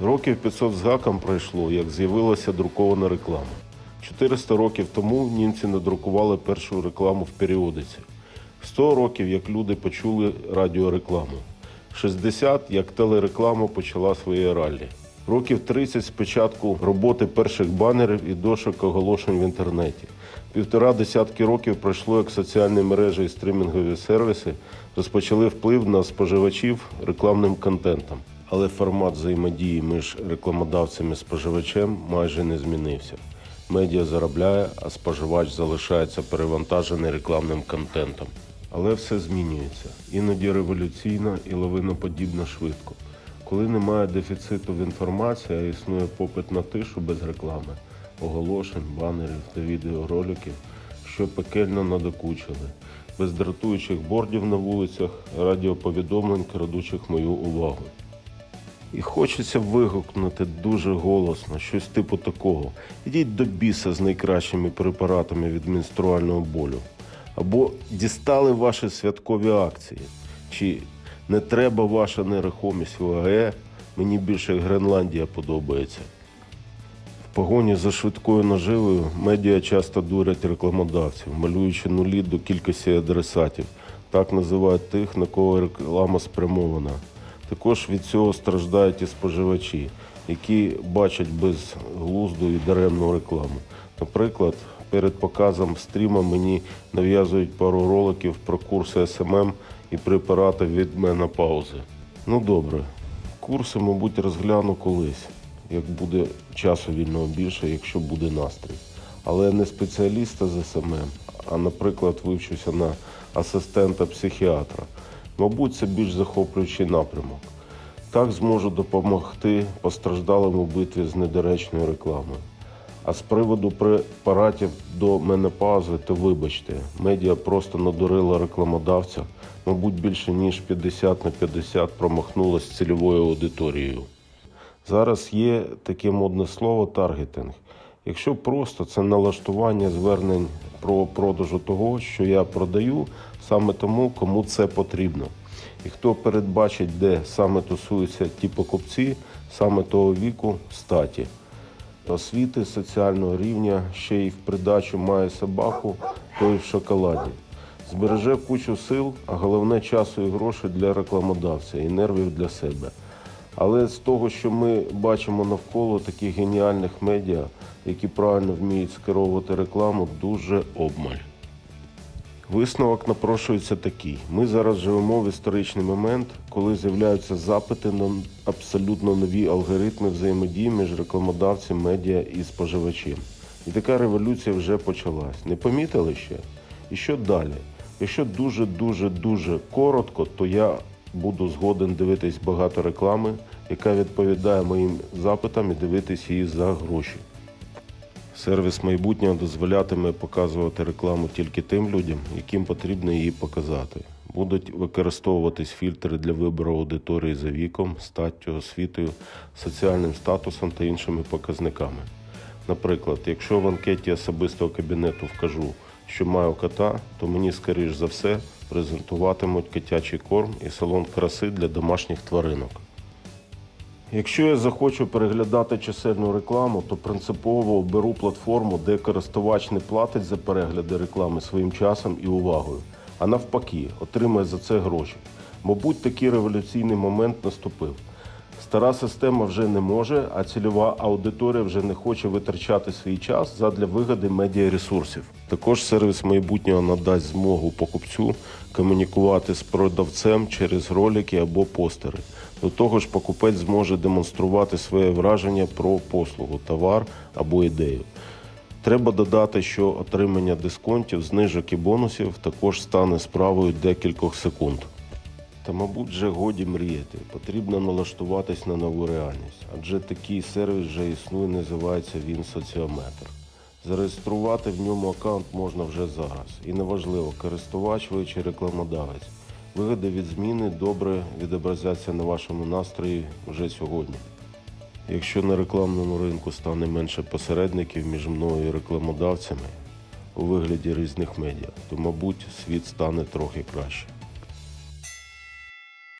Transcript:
Років 500 з гаком пройшло, як з'явилася друкована реклама. 400 років тому німці надрукували першу рекламу в періодиці. 100 років, як люди почули радіорекламу. 60, як телереклама почала своє раллі. Років 30 з початку роботи перших банерів і дошок оголошень в інтернеті. Півтора десятки років пройшло, як соціальні мережі і стримінгові сервіси розпочали вплив на споживачів рекламним контентом. Але формат взаємодії між рекламодавцем і споживачем майже не змінився. Медіа заробляє, а споживач залишається перевантажений рекламним контентом. Але все змінюється. Іноді революційно і лавиноподібно швидко. Коли немає дефіциту в інформації, а існує попит на тишу без реклами, оголошень, банерів та відеороликів, що пекельно надокучили, без дратуючих бордів на вулицях, радіоповідомлень, крадучих мою увагу. І хочеться вигукнути дуже голосно, щось типу такого. Ідіть до біса з найкращими препаратами від менструального болю. Або дістали ваші святкові акції. Чи не треба ваша нерухомість в ОАЕ, мені більше Гренландія подобається. В погоні за швидкою наживою медіа часто дурять рекламодавців, малюючи нулі до кількості адресатів. Так називають тих, на кого реклама спрямована. Також від цього страждають і споживачі, які бачать безглузду і даремну рекламу. Наприклад, перед показом стріма мені нав'язують пару роликів про курси СММ і препарати від менопаузи. Ну добре, курси, мабуть, розгляну колись, як буде часу вільного більше, якщо буде настрій. Але не спеціаліста з СММ, а, наприклад, вивчуся на асистента психіатра. Мабуть, це більш захоплюючий напрямок. Так зможу допомогти постраждалим у битві з недоречною рекламою. А з приводу препаратів до менопаузи, то вибачте, медіа просто надурила рекламодавця, мабуть, більше ніж 50 на 50 промахнулась з цільовою аудиторією. Зараз є таке модне слово таргетинг. Якщо просто це налаштування звернень про продажу того, що я продаю, саме тому, кому це потрібно. І хто передбачить, де саме тусуються ті покупці, саме того віку, статі освіти соціального рівня, ще й в придачу має собаку, то й в шоколаді. Збереже кучу сил, а головне часу і грошей для рекламодавця і нервів для себе. Але з того, що ми бачимо навколо таких геніальних медіа, які правильно вміють скеровувати рекламу, дуже обмаль. Висновок напрошується такий: ми зараз живемо в історичний момент, коли з'являються запити на абсолютно нові алгоритми взаємодії між рекламодавцем, медіа і споживачем. І така революція вже почалась. Не помітили ще? І що далі? Якщо дуже дуже дуже коротко, то я буду згоден дивитись багато реклами, яка відповідає моїм запитам і дивитись її за гроші. Сервіс майбутнього дозволятиме показувати рекламу тільки тим людям, яким потрібно її показати. Будуть використовуватись фільтри для вибору аудиторії за віком, статтю, освітою, соціальним статусом та іншими показниками. Наприклад, якщо в анкеті особистого кабінету вкажу, що маю кота, то мені, скоріш за все, презентуватимуть котячий корм і салон краси для домашніх тваринок. Якщо я захочу переглядати чисельну рекламу, то принципово оберу платформу, де користувач не платить за перегляди реклами своїм часом і увагою, а навпаки, отримує за це гроші. Мабуть, такий революційний момент наступив. Стара система вже не може, а цільова аудиторія вже не хоче витрачати свій час задля вигоди медіаресурсів. Також сервіс майбутнього надасть змогу покупцю комунікувати з продавцем через ролики або постери. До того ж, покупець зможе демонструвати своє враження про послугу, товар або ідею. Треба додати, що отримання дисконтів, знижок і бонусів також стане справою декількох секунд. Та, мабуть, вже годі мріяти. Потрібно налаштуватись на нову реальність, адже такий сервіс вже існує, називається він соціометр. Зареєструвати в ньому аккаунт можна вже зараз. І неважливо, користувач ви чи рекламодавець. Вигоди від зміни добре відобразяться на вашому настрої вже сьогодні. Якщо на рекламному ринку стане менше посередників між мною і рекламодавцями у вигляді різних медіа, то, мабуть, світ стане трохи краще.